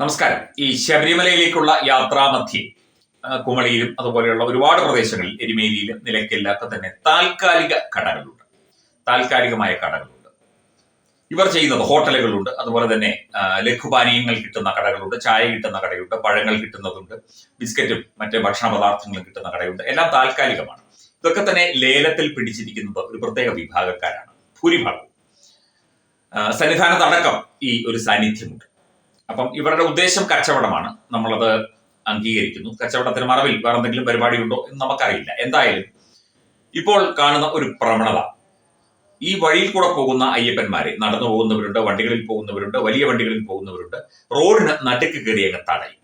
നമസ്കാരം. ഈ ശബരിമലയിലേക്കുള്ള യാത്രാമധ്യേ കുമളിയിലും അതുപോലെയുള്ള ഒരുപാട് പ്രദേശങ്ങളിൽ എരുമേലിയിലും നിലയ്ക്കലിലൊക്കെ തന്നെ താൽക്കാലിക കടകളുണ്ട്. താൽക്കാലികമായ കടകളുണ്ട്. ഇവർ ചെയ്യുന്നത് ഹോട്ടലുകളുണ്ട് അതുപോലെ തന്നെ ലഘുപാനീയങ്ങൾ കിട്ടുന്ന കടകളുണ്ട് ചായ കിട്ടുന്ന കടയുണ്ട് പഴങ്ങൾ കിട്ടുന്നതുണ്ട് ബിസ്ക്കറ്റും മറ്റ് ഭക്ഷണ പദാർത്ഥങ്ങളും കിട്ടുന്ന കടയുണ്ട് എല്ലാം താൽക്കാലികമാണ്. ഇതൊക്കെ തന്നെ ലേലത്തിൽ പിടിച്ചിരിക്കുന്നത് ഒരു പ്രത്യേക വിഭാഗക്കാരാണ് ഭൂരിഭാഗം സന്നിധാനത്തടക്കം ഈ ഒരു സാന്നിധ്യമുണ്ട്. അപ്പം ഇവരുടെ ഉദ്ദേശം കച്ചവടമാണ്. നമ്മളത് അംഗീകരിക്കുന്നു. കച്ചവടത്തിന് മറവിൽ വേറെ എന്തെങ്കിലും പരിപാടി ഉണ്ടോ എന്ന് നമുക്കറിയില്ല. എന്തായാലും ഇപ്പോൾ കാണുന്ന ഒരു പ്രവണത. ഈ വഴിയിൽ കൂടെ പോകുന്ന അയ്യപ്പന്മാരെ നടന്നു പോകുന്നവരുണ്ട് വണ്ടികളിൽ പോകുന്നവരുണ്ട് വലിയ വണ്ടികളിൽ പോകുന്നവരുണ്ട് റോഡിന് നടുക്ക് കയറിയങ്ങ് തടയും.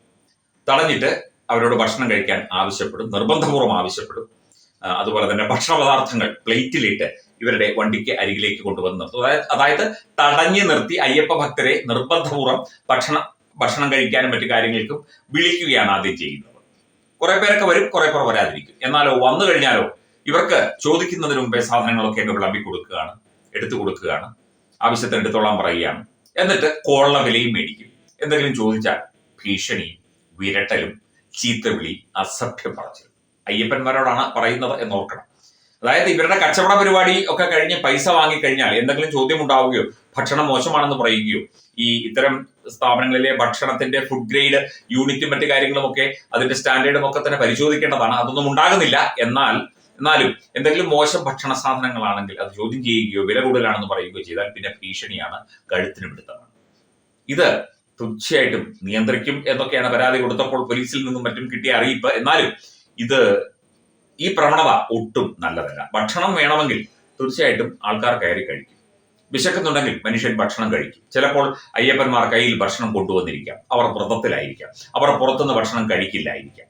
തടഞ്ഞിട്ട് അവരോട് ഭക്ഷണം കഴിക്കാൻ ആവശ്യപ്പെടും നിർബന്ധപൂർവം ആവശ്യപ്പെടും. അതുപോലെ തന്നെ ഭക്ഷണ പദാർത്ഥങ്ങൾ പ്ലേറ്റിലിട്ട് ഇവരുടെ വണ്ടിക്ക് അരികിലേക്ക് കൊണ്ടുവന്ന് നിർത്തും. അതായത് അതായത് തടഞ്ഞു നിർത്തി അയ്യപ്പ ഭക്തരെ നിർബന്ധപൂർവം ഭക്ഷണ ഭക്ഷണം കഴിക്കാനും മറ്റു കാര്യങ്ങൾക്കും വിളിക്കുകയാണ് ആദ്യം ചെയ്യുന്നത്. കുറെ പേരൊക്കെ വരും കുറെ പേർ വരാതിരിക്കും. എന്നാലോ വന്നു കഴിഞ്ഞാലോ ഇവർക്ക് ചോദിക്കുന്നതിന് മുമ്പേ സാധനങ്ങളൊക്കെ അങ്ങ് വിളമ്പി കൊടുക്കുകയാണ് എടുത്തു കൊടുക്കുകയാണ് ആവശ്യത്തിന് എടുത്തോളാൻ പറയുകയാണ്. എന്നിട്ട് കോള്ള വിലയും മേടിക്കും. എന്തെങ്കിലും ചോദിച്ചാൽ ഭീഷണിയും വിരട്ടലും ചീത്തവിളി അസഭ്യം പറച്ചിലും. അയ്യപ്പന്മാരോടാണ് പറയുന്നത് എന്നോർക്കണം. അതായത് ഇവരുടെ കച്ചവട പരിപാടി ഒക്കെ കഴിഞ്ഞ് പൈസ വാങ്ങിക്കഴിഞ്ഞാൽ എന്തെങ്കിലും ചോദ്യം ഉണ്ടാവുകയോ ഭക്ഷണം മോശമാണെന്ന് പറയുകയോ ഈ ഇത്തരം സ്ഥാപനങ്ങളിലെ ഭക്ഷണത്തിന്റെ ഫുഡ് ഗ്രേഡ് യൂണിറ്റും മറ്റു കാര്യങ്ങളും ഒക്കെ അതിന്റെ സ്റ്റാൻഡേർഡും ഒക്കെ തന്നെ പരിശോധിക്കേണ്ടതാണ്. അതൊന്നും ഉണ്ടാകുന്നില്ല. എന്നാൽ എന്നാലും എന്തെങ്കിലും മോശം ഭക്ഷണ സാധനങ്ങളാണെങ്കിൽ അത് ചോദ്യം ചെയ്യുകയോ വില കൂടുതലാണെന്ന് പറയുകയോ ചെയ്താൽ പിന്നെ ഭീഷണിയാണ് കഴുത്തിന് പിടുത്തമാണ്. ഇത് തീർച്ചയായിട്ടും നിയന്ത്രിക്കും എന്നൊക്കെയാണ് പരാതി കൊടുത്തപ്പോൾ പോലീസിൽ നിന്നും മറ്റും കിട്ടിയ അറിയിപ്പ്. എന്നാലും ഇത് ഈ പ്രവണത ഒട്ടും നല്ലതല്ല. ഭക്ഷണം വേണമെങ്കിൽ തീർച്ചയായിട്ടും ആൾക്കാർ കയറി കഴിക്കും. വിശക്കുന്നുണ്ടെങ്കിൽ മനുഷ്യൻ ഭക്ഷണം കഴിക്കും. ചിലപ്പോൾ അയ്യപ്പന്മാർ കയ്യിൽ ഭക്ഷണം കൊണ്ടുവന്നിരിക്കാം. അവർ വ്രതത്തിലായിരിക്കാം. അവർ പുറത്തുനിന്ന് ഭക്ഷണം കഴിക്കില്ലായിരിക്കാം.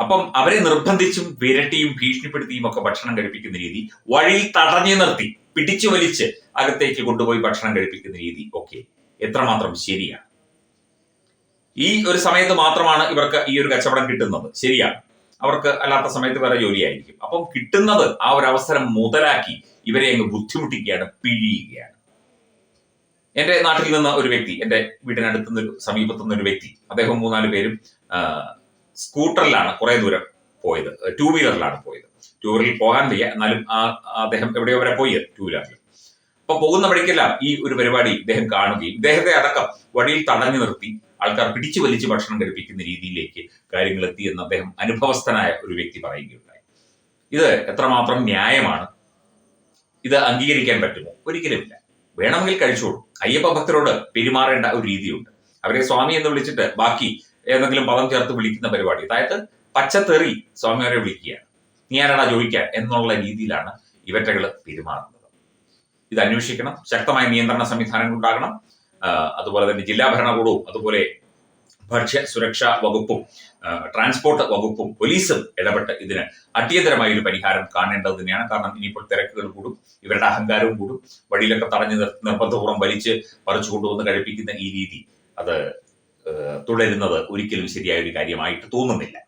അപ്പം അവരെ നിർബന്ധിച്ചും വിരട്ടിയും ഭീഷണിപ്പെടുത്തിയും ഒക്കെ ഭക്ഷണം കഴിപ്പിക്കുന്ന രീതി വഴിയിൽ തടഞ്ഞു നിർത്തി പിടിച്ചു വലിച്ച് അകത്തേക്ക് കൊണ്ടുപോയി ഭക്ഷണം കഴിപ്പിക്കുന്ന രീതി ഒക്കെ എത്രമാത്രം ശരിയാണ്? ഈ ഒരു സമയത്ത് മാത്രമാണ് ഇവർക്ക് ഈ ഒരു കച്ചവടം കിട്ടുന്നത്. ശരിയാണ് അവർക്ക് അല്ലാത്ത സമയത്ത് വേറെ ജോലിയായിരിക്കും. അപ്പം കിട്ടുന്നത് ആ ഒരു അവസരം മുതലാക്കി ഇവരെ അങ്ങ് ബുദ്ധിമുട്ടിക്കുകയാണ് പിഴിയുകയാണ്. എന്റെ നാട്ടിൽ നിന്ന് ഒരു വ്യക്തി എന്റെ വീടിനടുത്ത് നിന്ന് സമീപത്തു നിന്ന് ഒരു വ്യക്തി അദ്ദേഹം മൂന്നാൽ പേരും സ്കൂട്ടറിലാണ് കുറെ ദൂരം പോയത്. ടൂ വീലറിലാണ് പോയത്. ടൂ വീലറിൽ പോകാൻ വയ്യ. എന്നാലും അദ്ദേഹം എവിടെയോ വരെ പോയി ടൂ വീലറിൽ. അപ്പൊ പോകുന്ന വഴിക്കെല്ലാം ഈ ഒരു പരിപാടി ഇദ്ദേഹം കാണുകയും ഇദ്ദേഹത്തെ അടക്കം വഴിയിൽ തടഞ്ഞു നിർത്തി ആൾക്കാർ പിടിച്ചു വലിച്ച് ഭക്ഷണം കഴിപ്പിക്കുന്ന രീതിയിലേക്ക് കാര്യങ്ങൾ എത്തി എന്ന് അദ്ദേഹം അനുഭവസ്ഥനായ ഒരു വ്യക്തി പറയുകയുണ്ടായി. ഇത് എത്രമാത്രം ന്യായമാണ്? ഇത് അംഗീകരിക്കാൻ പറ്റുമോ? ഒരിക്കലുമില്ല. വേണമെങ്കിൽ കഴിച്ചോളൂ. അയ്യപ്പ ഭക്തരോട് പെരുമാറേണ്ട ഒരു രീതിയുണ്ട്. അവരെ സ്വാമി എന്ന് വിളിച്ചിട്ട് ബാക്കി ഏതെങ്കിലും പദം ചേർത്ത് വിളിക്കുന്ന പരിപാടി. അതായത് പച്ചത്തെറി സ്വാമിമാരെ വിളിക്കുകയാണ്. നീ ആരാടാ ചോദിക്കാൻ? എന്നുള്ള രീതിയിലാണ് ഇവറ്റകൾ പെരുമാറുന്നത്. ഇത് അന്വേഷിക്കണം. ശക്തമായ നിയന്ത്രണ സംവിധാനങ്ങൾ ഉണ്ടാകണം. അതുപോലെ തന്നെ ജില്ലാ ഭരണകൂടവും അതുപോലെ ഭക്ഷ്യ സുരക്ഷാ വകുപ്പും ട്രാൻസ്പോർട്ട് വകുപ്പും പോലീസും ഇടപെട്ട് ഇതിന് അടിയന്തരമായ ഒരു പരിഹാരം കാണേണ്ടത് തന്നെയാണ്. കാരണം ഇനിയിപ്പോൾ തിരക്കുകൾ കൂടും ഇവരുടെ അഹങ്കാരവും കൂടും. വഴിയിലൊക്കെ തടഞ്ഞു നിർ- നിർബന്ധപൂർവം വലിച്ച് പറിച്ചു കൊണ്ടുവന്ന് കഴിപ്പിക്കുന്ന ഈ രീതി അത് തുടരുന്നത് ഒരിക്കലും ശരിയായ ഒരു കാര്യമായിട്ട് തോന്നുന്നില്ല.